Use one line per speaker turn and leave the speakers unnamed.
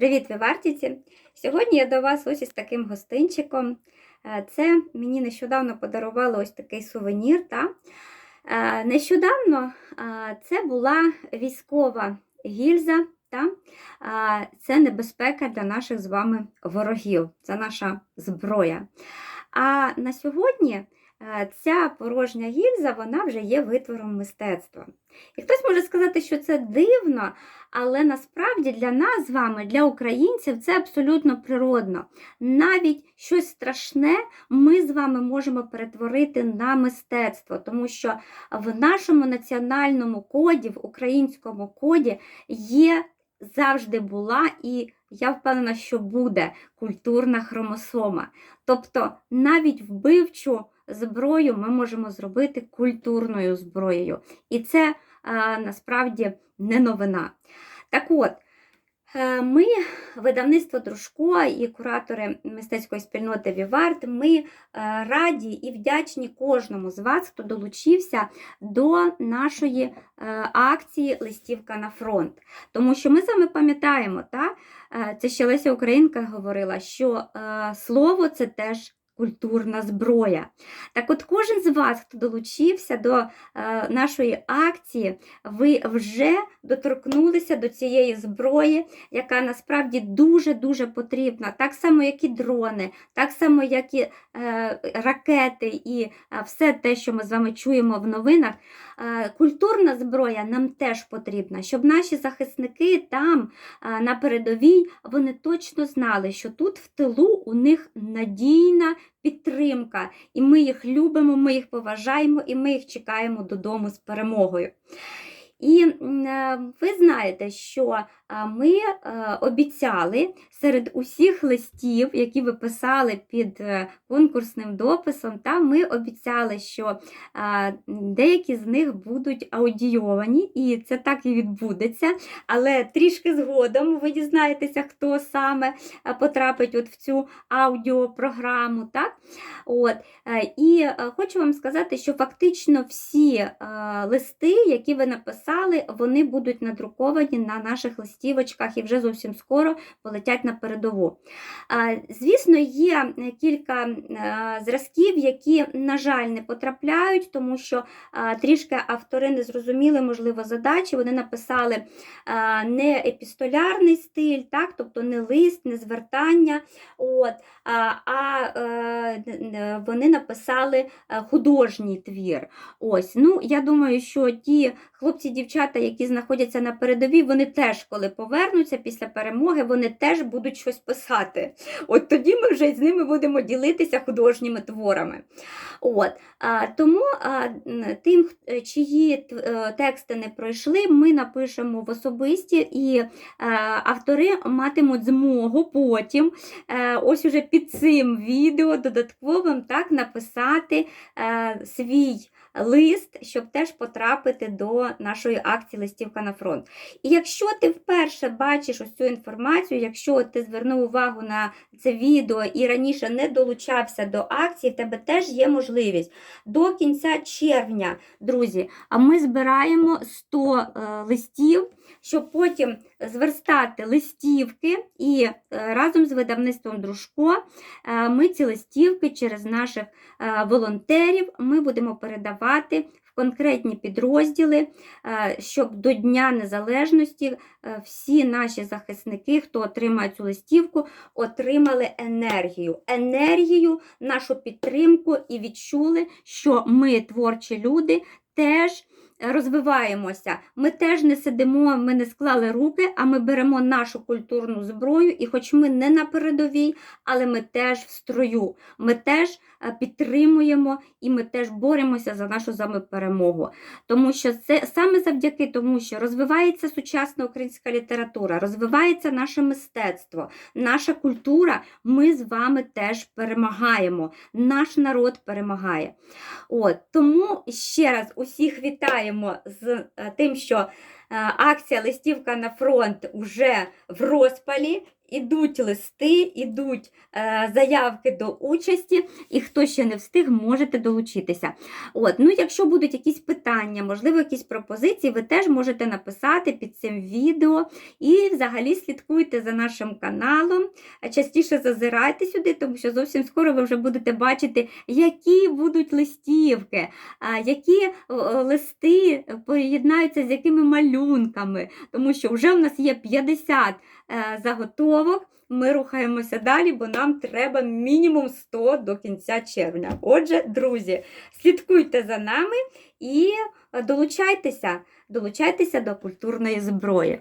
Привіт, вівартіці! Сьогодні я до вас ось із таким гостинчиком. Е, Це мені нещодавно подарували ось такий сувенір. Та? Е, Нещодавно е, це була військова гільза. Та? Це небезпека для наших з вами ворогів. Це наша зброя. А на сьогодні е, ця порожня гільза вона вже є витвором мистецтва. І хтось може сказати, що це дивно, але насправді для нас з вами, для українців, це абсолютно природно. Навіть щось страшне ми з вами можемо перетворити на мистецтво, тому що в нашому національному коді, в українському коді є завжди була і я впевнена, що буде культурна хромосома. Тобто навіть вбивчу зброю ми можемо зробити культурною зброєю. І це е, насправді не новина. Так от, ми, видавництво Дружко і куратори мистецької спільноти Віварт, ми е, раді і вдячні кожному з вас, хто долучився до нашої е, акції Листівка на фронт. Тому що ми вами пам'ятаємо, та? е, це ще Леся Українка говорила, що е, слово це теж. Культурна зброя. Так от кожен з вас, хто долучився до е, нашої акції, ви вже доторкнулися до цієї зброї, яка насправді дуже-дуже потрібна. Так само, як і дрони, так само, як і е, ракети, і е, все те, що ми з вами чуємо в новинах. Е, культурна зброя нам теж потрібна, щоб наші захисники там е, на передовій вони точно знали, що тут в тилу у них надійна підтримка, і ми їх любимо, ми їх поважаємо, і ми їх чекаємо додому з перемогою. І е, ви знаєте, що ми е, обіцяли серед усіх листів, які ви писали під е, конкурсним дописом, та ми обіцяли, що е, деякі з них будуть аудійовані, і це так і відбудеться. Але трішки згодом ви дізнаєтеся, хто саме потрапить от в цю аудіопрограму. Так? От. І хочу вам сказати, що фактично всі листи, які ви написали, вони будуть надруковані на наших листівочках і вже зовсім скоро полетять на передову. Звісно, є кілька е, зразків, які, на жаль, не потрапляють, тому що е, трішки автори не зрозуміли, можливо, задачі. Вони написали е, не епістолярний стиль, так? тобто не лист, не звертання. От, а вони написали художній твір. Ось, ну, я думаю, що ті хлопці-дівчата, які знаходяться на передовій, вони теж, коли повернуться після перемоги, вони теж будуть щось писати. От тоді ми вже з ними будемо ділитися художніми творами. От, а, тому а, тим, чиї е, тексти не пройшли, ми напишемо в особисті, і е, автори матимуть змогу потім, е, ось уже під цим відео додатковим так, написати е, свій лист, щоб теж потрапити до нашої акції Листівка на фронт. І якщо ти вперше бачиш ось цю інформацію, якщо ти звернув увагу на це відео і раніше не долучався до акції, в тебе теж є можливість до кінця червня, друзі, а ми збираємо 100 е, листів, щоб потім зверстати листівки і е, разом з видавництвом Дружко е, ми ці листівки через наших волонтерів ми будемо передавати конкретні підрозділи, е, щоб до Дня Незалежності е, всі наші захисники, хто отримає цю листівку, отримали енергію. Енергію, нашу підтримку і відчули, що ми, творчі люди, теж розвиваємося. Ми теж не сидимо, ми не склали руки, а ми беремо нашу культурну зброю, і хоч ми не на передовій, але ми теж в строю. Ми теж е, підтримуємо і ми теж боремося за нашу вами перемогу. Тому що це саме завдяки тому, що розвивається сучасна українська література, розвивається наше мистецтво, наша культура. Ми з вами теж перемагаємо. Наш народ перемагає. От тому ще раз усіх вітаємо з е, тим, що акція листівка на фронт уже в розпалі. Ідуть листи, ідуть е, заявки до участі, і хто ще не встиг, можете долучитися. От, ну, якщо будуть якісь питання, можливо, якісь пропозиції, ви теж можете написати під цим відео. І взагалі слідкуйте за нашим каналом. Частіше зазирайте сюди, тому що зовсім скоро ви вже будете бачити, які будуть листівки, які е, листи поєднаються з якими малюнками, тому що вже у нас є 50 е, заготовок. Ми рухаємося далі, бо нам треба мінімум 100 до кінця червня. Отже, друзі, слідкуйте за нами і е, долучайтеся, долучайтеся до культурної зброї.